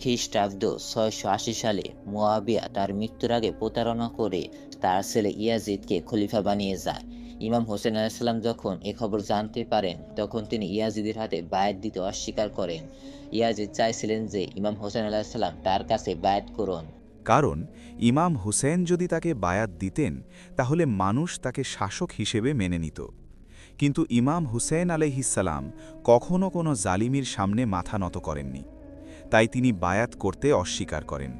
খ্রিস্টাব্দ ছয়শো আশি সালে মুয়াবিয়া তার মৃত্যুর আগে প্রতারণা করে তার ছেলে ইয়াজিদকে খলিফা বানিয়ে যায়। ইমাম হোসেন আলাহিসাল্লাম যখন এ খবর জানতে পারেন, তখন তিনি ইয়াজিদের হাতে বায়াত দিতে অস্বীকার করেন। ইয়াজিদ চাইছিলেন যে ইমাম হোসেন আলাহিসাল্লাম তার কাছে বায়াত করুন। কারণ, ইমাম হুসেন যদি তাকে বায়াত দিতেন, তাহলে মানুষ তাকে শাসক হিসেবে মেনে নিত। কিন্তু ইমাম হুসেন আলহিসাল্লাম কখনও কোনো জালিমির সামনে মাথা নত করেননি। তাই তিনি বায়াত করতে অস্বীকার করেন।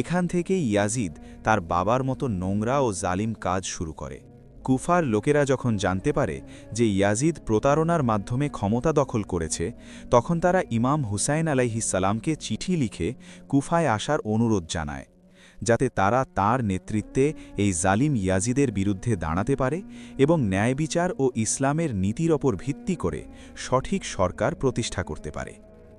এখান থেকেই ইয়াজিদ তার বাবার মতো নোংরা ও জালিম কাজ শুরু করে। কুফার লোকেরা যখন জানতে পারে যে ইয়াজিদ প্রতারণার মাধ্যমে ক্ষমতা দখল করেছে, তখন তারা ইমাম হুসাইন আলাইহিসালামকে চিঠি লিখে কুফায় আসার অনুরোধ জানায়, যাতে তারা তার নেতৃত্বে এই জালিম ইয়াজিদের বিরুদ্ধে দাঁড়াতে পারে এবং ন্যায় বিচার ও ইসলামের নীতির ওপর ভিত্তি করে সঠিক সরকার প্রতিষ্ঠা করতে পারে।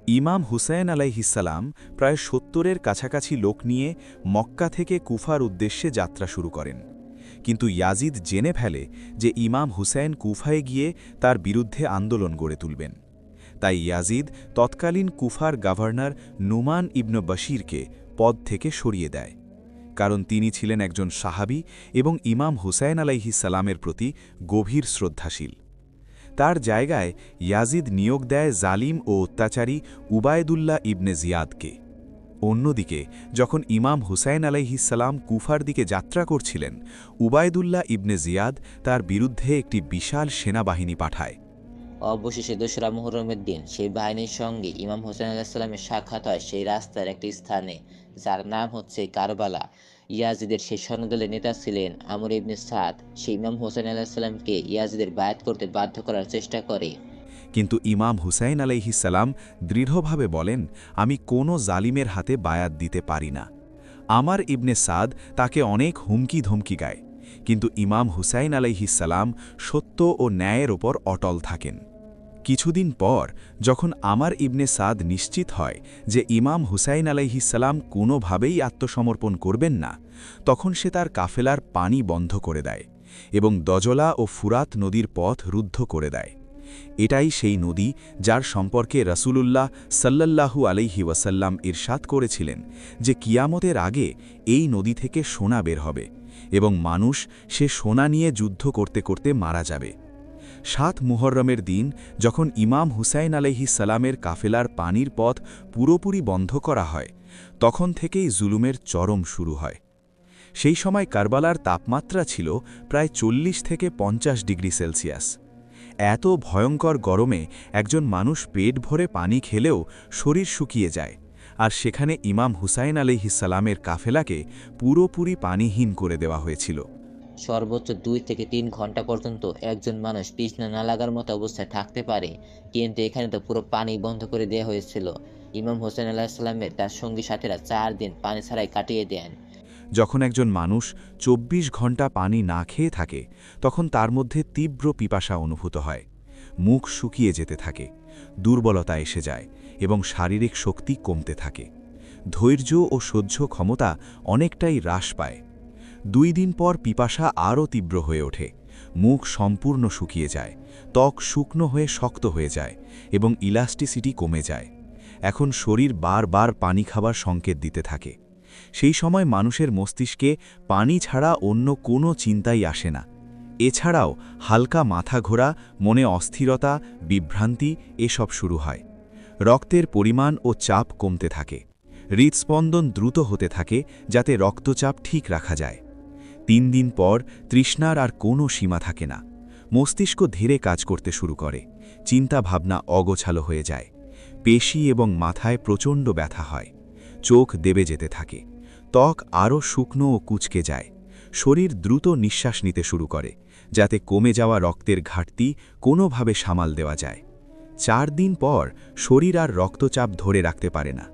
ইমাম হুসাইন আলাইহিসাল্লাম প্রায় সত্তরের কাছাকাছি লোক নিয়ে মক্কা থেকে কুফার উদ্দেশ্যে যাত্রা শুরু করেন। কিন্তু ইয়াজিদ জেনে ফেলে যে ইমাম হুসাইন কুফায় গিয়ে তার বিরুদ্ধে আন্দোলন গড়ে তুলবেন। তাই ইয়াজিদ তৎকালীন কুফার গভর্নর নুমান ইবন বশিরকে পদ থেকে সরিয়ে দেয়। কারণ তিনি ছিলেন একজন সাহাবি এবং ইমাম হুসাইন আলাইহিসালামের প্রতি গভীর শ্রদ্ধাশীল। তার জায়গায় ইয়াজিদ নিয়োগ দেয় জালিম ও অত্যাচারী উবায়দুল্লাহ ইবনে জিয়াদকে। অন্যদিকে, যখন ইমাম হুসাইন আলাইহিসাল্লাম কুফার দিকে যাত্রা করছিলেন, উবায়দুল্লাহ ইবনে জিয়াদ তার বিরুদ্ধে একটি বিশাল সেনাবাহিনী পাঠায়। অবশেষে দোসরা মুহরমের দিন সেই বাহিনীর সঙ্গে ইমাম হোসেন আলাহিসাল্লামের সাক্ষাৎ হয় সেই রাস্তার একটি স্থানে, যার নাম হচ্ছে কারবালা। ইয়াজিদের সেই স্বর্ণদলের নেতা ছিলেন আমর ইবনে সাদ। সেই ইমাম হোসেন আলাহিসাল্লামকে ইয়াজিদের বায়াত করতে বাধ্য করার চেষ্টা করে। কিন্তু ইমাম হুসাইন আলাইহিসাল্লাম দৃঢ়ভাবে বলেন, আমি কোনো জালিমের হাতে বায়াত দিতে পারি না। আমার ইবনে সাদ তাকে অনেক হুমকি ধমকি গায়। কিন্তু ইমাম হুসাইন আলাইহিসাল্লাম সত্য ও ন্যায়ের ওপর অটল থাকেন। কিছুদিন পর যখন আমার ইবনে সাদ নিশ্চিত হয় যে ইমাম হুসাইন আলাইহিসাল্লাম কোনোভাবেই আত্মসমর্পণ করবেন না, তখন সে তার কাফেলার পানি বন্ধ করে দেয় এবং দজলা ও ফুরাত নদীর পথ রুদ্ধ করে দেয়। এটাই সেই নদী যার সম্পর্কে রসুলুল্লাহ সাল্লাল্লাহু আলাইহি ওয়াসাল্লাম ইরশাদ করেছিলেন যে কিয়ামতের আগে এই নদী থেকে সোনা বের হবে এবং মানুষ সে সোনা নিয়ে যুদ্ধ করতে করতে মারা যাবে। সাত মুহররমের দিন যখন ইমাম হুসাইন আলাইহি সালামের কাফেলার পানির পথ পুরোপুরি বন্ধ করা হয়, তখন থেকেই জুলুমের চরম শুরু হয়। সেই সময় কারবালার তাপমাত্রা ছিল প্রায় চল্লিশ থেকে পঞ্চাশ ডিগ্রি সেলসিয়াস। এত ভয়ঙ্কর গরমে একজন মানুষ পেট ভরে পানি খেলেও শরীর শুকিয়ে যায়, আর সেখানে ইমাম হুসাইন আলিহিসালামের কাফেলাকে পুরোপুরি পানিহীন করে দেওয়া হয়েছিল। সর্বোচ্চ দুই থেকে তিন ঘণ্টা পর্যন্ত একজন মানুষ পিছনা না লাগার মতো অবস্থায় থাকতে পারে। কিন্তু এখানে তো পুরো পানি বন্ধ করে দেওয়া হয়েছিল। ইমাম হোসেন আলাহিসাল্লামের তার সঙ্গী সাথীরা চার দিন পানি ছাড়াই কাটিয়ে দেন। যখন একজন মানুষ ২৪ ঘণ্টা পানি না খেয়ে থাকে, তখন তার মধ্যে তীব্র পিপাসা অনুভূত হয়। মুখ শুকিয়ে যেতে থাকে, দুর্বলতা এসে যায় এবং শারীরিক শক্তি কমতে থাকে। ধৈর্য ও সহ্য ক্ষমতা অনেকটাই হ্রাস পায়। দুই দিন পর পিপাসা আরও তীব্র হয়ে ওঠে। মুখ সম্পূর্ণ শুকিয়ে যায়, ত্বক শুকনো হয়ে শক্ত হয়ে যায় এবং ইলাস্টিসিটি কমে যায়। এখন শরীর বারবার পানি খাবার সংকেত দিতে থাকে। সেই সময় মানুষের মস্তিষ্কে পানি ছাড়া অন্য কোনো চিন্তাই আসে না। এছাড়াও হালকা মাথা ঘোরা, মনে অস্থিরতা, বিভ্রান্তি এসব শুরু হয়। রক্তের পরিমাণ ও চাপ কমতে থাকে। হৃদস্পন্দন দ্রুত হতে থাকে যাতে রক্তচাপ ঠিক রাখা যায়। তিন দিন পর তৃষ্ণার আর কোনো সীমা থাকে না। মস্তিষ্ক ধীরে কাজ করতে শুরু করে। চিন্তা ভাবনা অগোছালো হয়ে যায়। পেশি এবং মাথায় প্রচণ্ড ব্যথা হয়। চোখ দেবে যেতে থাকে। ত্বক আরও শুকনো ও কুচকে যায়। শরীর দ্রুত নিঃশ্বাস নিতে শুরু করে, যাতে কমে যাওয়া রক্তের ঘাটতি কোনোভাবে সামাল দেওয়া যায়। চার দিন পর শরীর আর রক্তচাপ ধরে রাখতে পারে না।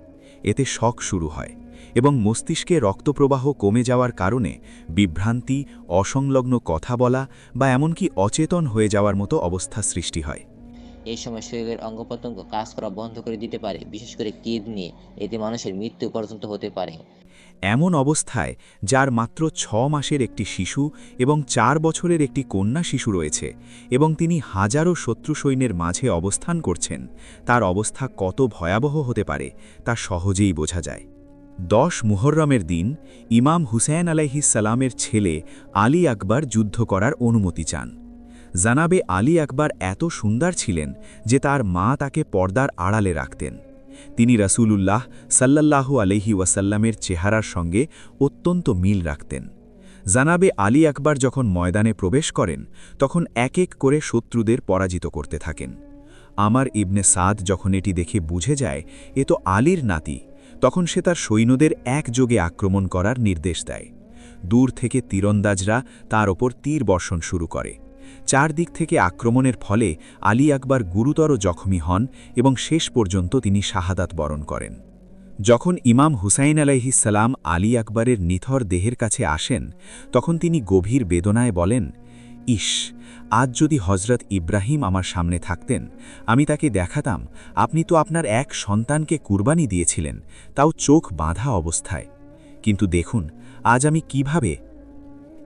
এতে শখ শুরু হয়। এবং মস্তিষ্কে রক্তপ্রবাহ কমে যাওয়ার কারণে বিভ্রান্তি অসংলগ্ন কথা বলা বা এমনকি অচেতন হয়ে যাওয়ার মতো অবস্থা সৃষ্টি হয়। এই সময় শরীরের অঙ্গ প্রত্যঙ্গ কাজ করা বন্ধ করে দিতে পারে বিশেষ করে কিডনি। এতে মানুষের মৃত্যু পর্যন্ত হতে পারে। এমন অবস্থায় যার মাত্র ছ মাসের একটি শিশু এবং চার বছরের একটি কন্যা শিশু রয়েছে এবং তিনি হাজারো শত্রু সৈন্যের মাঝে অবস্থান করছেন তার অবস্থা কত ভয়াবহ হতে পারে তা সহজেই বোঝা যায়। দশ মুহরমের দিন ইমাম হুসেন আলাইহিসালামের ছেলে আলী আকবর যুদ্ধ করার অনুমতি চান। জানাবে আলী আকবর এত সুন্দর ছিলেন যে তার মা তাকে পর্দার আড়ালে রাখতেন। তিনি রাসূলুল্লাহ সাল্লাল্লাহু আলহি ওয়াসাল্লামের চেহারার সঙ্গে অত্যন্ত মিল রাখতেন। জানাবে আলী আকবর যখন ময়দানে প্রবেশ করেন, তখন এক এক করে শত্রুদের পরাজিত করতে থাকেন। আমার ইবনে সাদ যখন এটি দেখে বুঝে যায়, এ তো আলীর নাতি তখন সে তার সৈন্যদের একযোগে আক্রমণ করার নির্দেশ দেয়। দূর থেকে তীরন্দাজরা তার ওপর তীর বর্ষণ শুরু করে। চারদিক থেকে আক্রমণের ফলে আলী আকবর গুরুতর জখমি হন এবং শেষ পর্যন্ত তিনি শাহাদাত বরণ করেন। যখন ইমাম হুসাইন আলাইহিসাল্লাম আলী আকবরের নিথর দেহের কাছে আসেন, তখন তিনি গভীর বেদনায় বলেন ইস আজ যদি হজরত ইব্রাহিম আমার সামনে থাকতেন, আমি তাকে দেখাতাম, আপনি তো আপনার এক সন্তানকে কুরবানি দিয়েছিলেন, তাও চোখ বাঁধা অবস্থায়। কিন্তু দেখুন, আজ আমি কীভাবে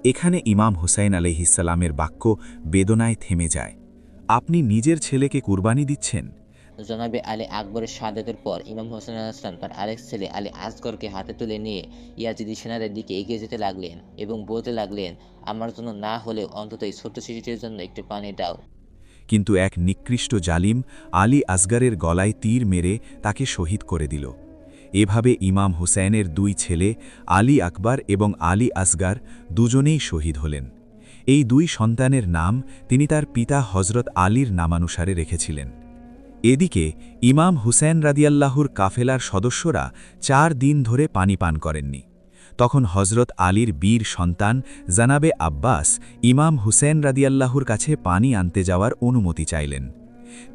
এখানে ইমাম হুসাইন আলহিসাল্লামের বাক্য বেদনায় থেমে যায়। আপনি নিজের ছেলেকে কুরবানি দিচ্ছেন? জনাবে আলী আকবরের শাহাদাতের পর ইমাম হোসেন আসলাম তার আরেক ছেলে আলী আসগরকে হাতে তুলে নিয়ে ইয়াজিদি সেনাদের দিকে এগিয়ে যেতে লাগলেন এবং বলতে লাগলেন, আমার জন্য না হলেও অন্তত এই ছোট্ট শিশুটির জন্য একটু পানি দাও। কিন্তু এক নিকৃষ্ট জালিম আলী আসগারের গলায় তীর মেরে তাকে শহীদ করে দিল। এভাবে ইমাম হুসাইনের দুই ছেলে, আলী আকবর এবং আলী আসগার দুজনেই শহীদ হলেন। এই দুই সন্তানের নাম তিনি তার পিতা হজরত আলীর নামানুসারে রেখেছিলেন। এদিকে, ইমাম হুসেন রাদিয়াল্লাহুর কাফেলার সদস্যরা চার দিন ধরে পানি পান করেননি। তখন হজরত আলীর বীর সন্তান জানাবে আব্বাস ইমাম হুসেন রাদিয়াল্লাহুর কাছে পানি আনতে যাওয়ার অনুমতি চাইলেন।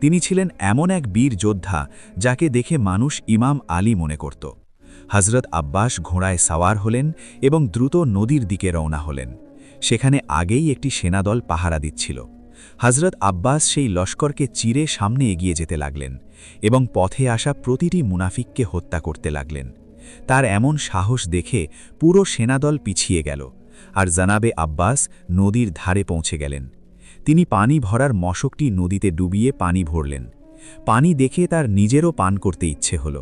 তিনি ছিলেন এমন এক বীর যোদ্ধা যাকে দেখে মানুষ ইমাম আলী মনে করত। হজরত আব্বাস ঘোড়ায় সাওয়ার হলেন এবং দ্রুত নদীর দিকে রওনা হলেন। সেখানে আগেই একটি সেনাদল পাহারা দিচ্ছিল। হজরত আব্বাস সেই লস্করকে চিরে সামনে এগিয়ে যেতে লাগলেন এবং পথে আসা প্রতিটি মুনাফিককে হত্যা করতে লাগলেন। তার এমন সাহস দেখে পুরো সেনাদল পিছিয়ে গেল আর জানাবে আব্বাস নদীর ধারে পৌঁছে গেলেন। তিনি পানি ভরার মশকটি নদীতে ডুবিয়ে পানি ভরলেন। পানি দেখে তার নিজেরও পান করতে ইচ্ছে হল,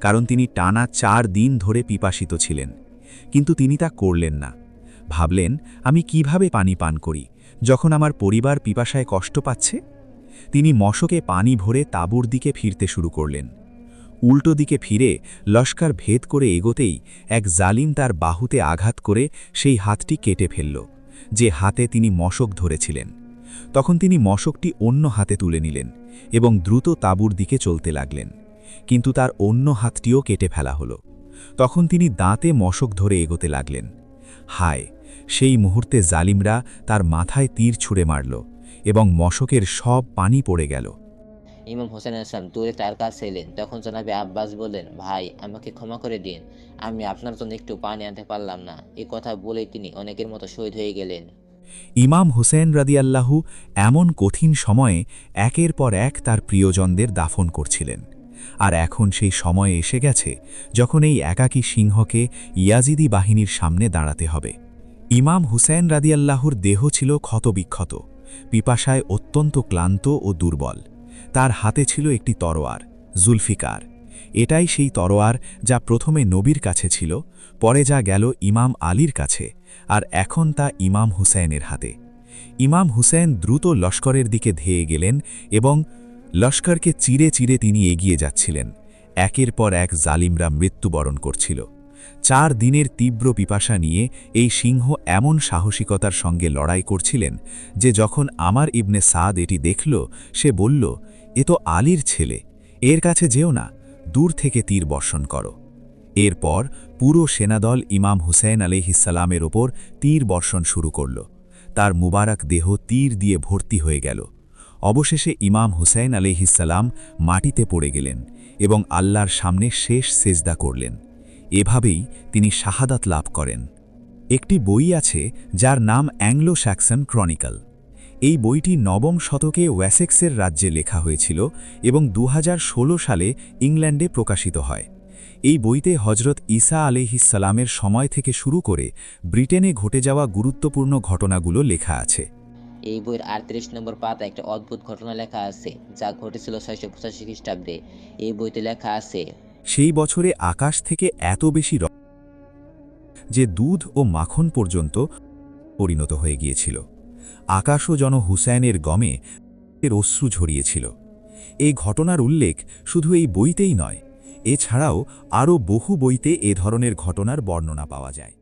কারণ তিনি টানা চার দিন ধরে পিপাসিত ছিলেন। কিন্তু তিনি তা করলেন না। ভাবলেন, আমি কীভাবে পানি পান করি? যখন আমার পরিবার পিপাসায় কষ্ট পাচ্ছে, তিনি মশকে পানি ভরে তাঁবুর দিকে ফিরতে শুরু করলেন। উল্টো দিকে ফিরে লস্কার ভেদ করে এগোতেই এক জালিম তার বাহুতে আঘাত করে সেই হাতটি কেটে ফেলল, যে হাতে তিনি মশক ধরেছিলেন। তখন তিনি মশকটি অন্য হাতে তুলে নিলেন এবং দ্রুত তাঁবুর দিকে চলতে লাগলেন, কিন্তু তার অন্য হাতটিও কেটে ফেলা হলো। তখন তিনি দাঁতে মশক ধরে এগোতে লাগলেন। হায়! সেই মুহূর্তে জালিমরা তার মাথায় তীর ছুঁড়ে মারল এবং মশকের সব পানি পড়ে গেল। ইমাম হোসেন আসলাম দূরে তার কাছে এলেন। তখন জনাবে আব্বাস বললেন ভাই আমাকে ক্ষমা করে দিন। আমি আপনার জন্য একটু পানি আনতে পারলাম না। এ কথা বলে তিনি অনেকের মতো শহীদ হয়ে গেলেন। ইমাম হুসেন রাদিয়াল্লাহু এমন কঠিন সময়ে একের পর এক তার প্রিয়জনদের দাফন করছিলেন। আর এখন সেই সময় এসে গেছে যখন এই একাকী সিংহকে ইয়াজিদি বাহিনীর সামনে দাঁড়াতে হবে। ইমাম হুসেন রাদিয়াল্লাহুর দেহ ছিল ক্ষতবিক্ষত, পিপাসায় অত্যন্ত ক্লান্ত ও দুর্বল। তার হাতে ছিল একটি তরোয়ার, জুলফিকার। এটাই সেই তরোয়ার যা প্রথমে নবীর কাছে ছিল, পরে যা গেল ইমাম আলীর কাছে, আর এখন তা ইমাম হুসেনের হাতে। ইমাম হুসেন দ্রুত লস্করের দিকে ধেয়ে গেলেন এবং লস্করকে চিরে চিরে তিনি এগিয়ে যাচ্ছিলেন। একের পর এক জালিমরা মৃত্যুবরণ করছিল। চার দিনের তীব্র পিপাসা নিয়ে এই সিংহ এমন সাহসিকতার সঙ্গে লড়াই করছিলেন যে যখন আমার ইবনে সাদ এটি দেখল, সে বলল, এ তো আলীর ছেলে, এর কাছে যেও না, দূর থেকে তীর বর্ষণ করো। এরপর পুরো সেনাদল ইমাম হুসেন আলিহিসাল্লামের ওপর তীর বর্ষণ শুরু করল। তার মুবারক দেহ তীর দিয়ে ভর্তি হয়ে গেল। অবশেষে ইমাম হুসেন আলিহিসাল্লাম মাটিতে পড়ে গেলেন এবং আল্লাহর সামনে শেষ সেজদা করলেন। এভাবেই তিনি শাহাদাত লাভ করেন। একটি বই আছে যার নাম অ্যাংলো স্যাক্সন ক্রনিকল। এই বইটি নবম শতকে ওয়াসেক্সের রাজ্যে লেখা হয়েছিল এবং দু হাজার ষোলো সালে ইংল্যান্ডে প্রকাশিত হয়। এই বইতে হজরত ঈসা আলিহিসালামের সময় থেকে শুরু করে ব্রিটেনে ঘটে যাওয়া গুরুত্বপূর্ণ ঘটনাগুলো লেখা আছে। এই বইয়ের আটত্রিশ নম্বর পাতা একটা অদ্ভুত ঘটনা লেখা আছে, যা ঘটেছিল ছয়শো পঁচাশি খ্রিস্টাব্দে। এই বইতে লেখা আছে সেই বছরে আকাশ থেকে এত বেশি র- যে দুধ ও মাখন পর্যন্ত পরিণত হয়ে গিয়েছিল। আকাশও জন হুসাইনের গমে এর অশ্রু ঝরিয়েছিল। এই ঘটনার উল্লেখ শুধু এই বইতেই নয়, এছাড়াও আরও বহু বইতে এ ধরনের ঘটনার বর্ণনা পাওয়া যায়।